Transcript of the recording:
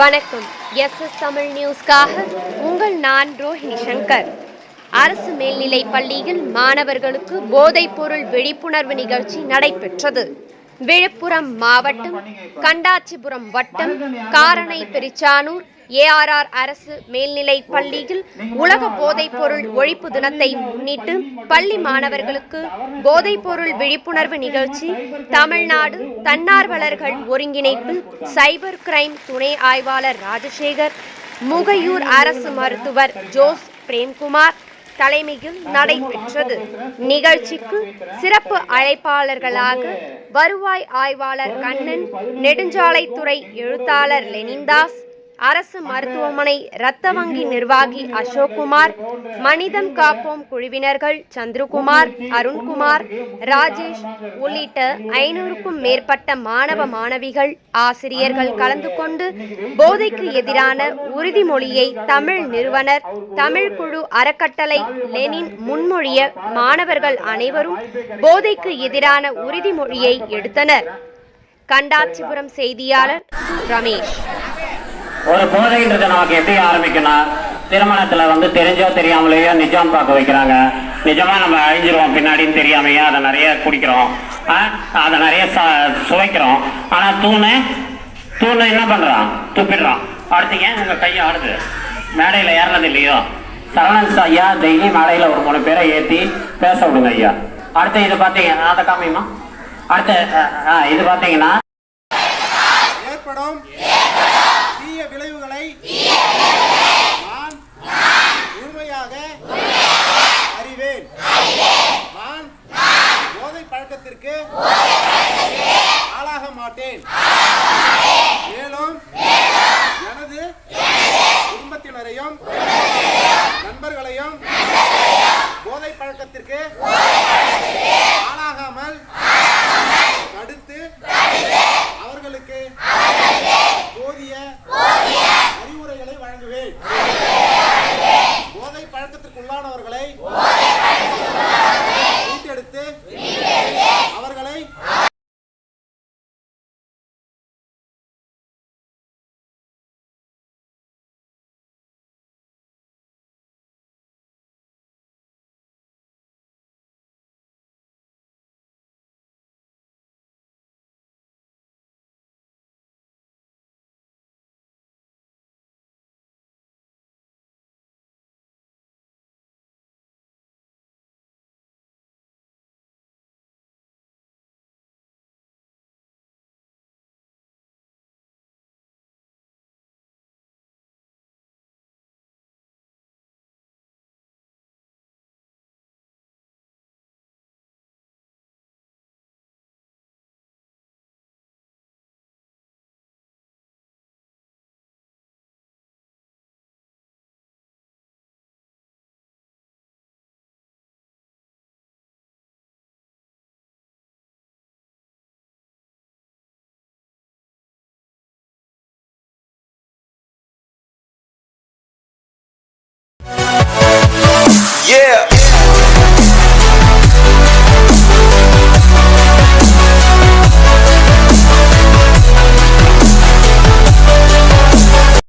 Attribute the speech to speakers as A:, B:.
A: வணக்கம். S S Tamil நியூஸ்க்காக உங்கள் நான் ரோஹிணி சங்கர். அரசு மேல்நிலை பள்ளியில் மாணவர்களுக்கு போதைப்பொருள் விழிப்புணர்வு நிகழ்ச்சி நடைபெற்றது. விழுப்புரம் மாவட்டம் கண்டாச்சிபுரம் வட்டம் காரணை பெரிச்சானூர் ஏஆர்ஆர் அரசு மேல்நிலை பள்ளியில் உலக போதைப்பொருள் ஒழிப்பு தினத்தை முன்னிட்டு பள்ளி மாணவர்களுக்கு போதைப்பொருள் விழிப்புணர்வு நிகழ்ச்சி தமிழ்நாடு தன்னார்வலர்கள் ஒருங்கிணைப்பில் சைபர் கிரைம் துணை ஆய்வாளர் ராஜசேகர் முகையூர் அரசு மருத்துவர் ஜோஸ் பிரேம்குமார் தலைமையில் நடைபெற்றது. நிகழ்ச்சிக்கு சிறப்பு அழைப்பாளர்களாக வருவாய் ஆய்வாளர் கண்ணன் நெடுஞ்சாலைத்துறை எழுத்தாளர் லெனின்தாஸ் அரசு மருத்துவமனை இரத்த வங்கி நிர்வாகி அசோக்குமார் மனிதம் காப்போம் குழுவினர்கள் சந்திரகுமார் அருண்குமார் ராஜேஷ் உள்ளிட்ட ஐநூறுக்கும் மேற்பட்ட மாணவ மாணவிகள் ஆசிரியர்கள் கலந்து கொண்டு போதைக்கு எதிரான உறுதிமொழியை தமிழ் நிறுவனர் தமிழ் குழு அறக்கட்டளை லெனின் முன்மொழிய மாணவர்கள் அனைவரும் போதைக்கு எதிரான உறுதிமொழியை எடுத்தனர். கண்டாச்சிபுரம் செய்தியாளர் ரமேஷ்.
B: ஒரு போதைன்றது நமக்கு எப்படி ஆரம்பிக்கணும் திருமணத்துல வந்து தெரிஞ்சோ தெரியாமலேயோ நிஜம் பார்க்க வைக்கிறாங்க. நிஜமா நம்ம அழிஞ்சிருவோம் பின்னாடின்னு தெரியாமையே அதை நிறைய குடிக்கிறோம்? அதை நிறைய ச- சுவைக்கிறோம். ஆனா தூணு தூணு என்ன பண்றான்? துப்பிடுறான். அடுத்து ஏன் உங்க கையை ஆடுது? மேடையில ஏறினது இல்லையோ? சரவணன் ஐயா டெய்லி மேடையில ஒரு மூணு பேரை ஏத்தி பேச விடுங்க ஐயா. அடுத்து இது பார்த்தீங்கன்னா அதை காமியுமா? அடுத்து இது பார்த்தீங்கன்னா
C: ஏற்படும். நண்பர்களையும் போதை பழக்கத்திற்கு ஆளாகாமல்
D: Yeah.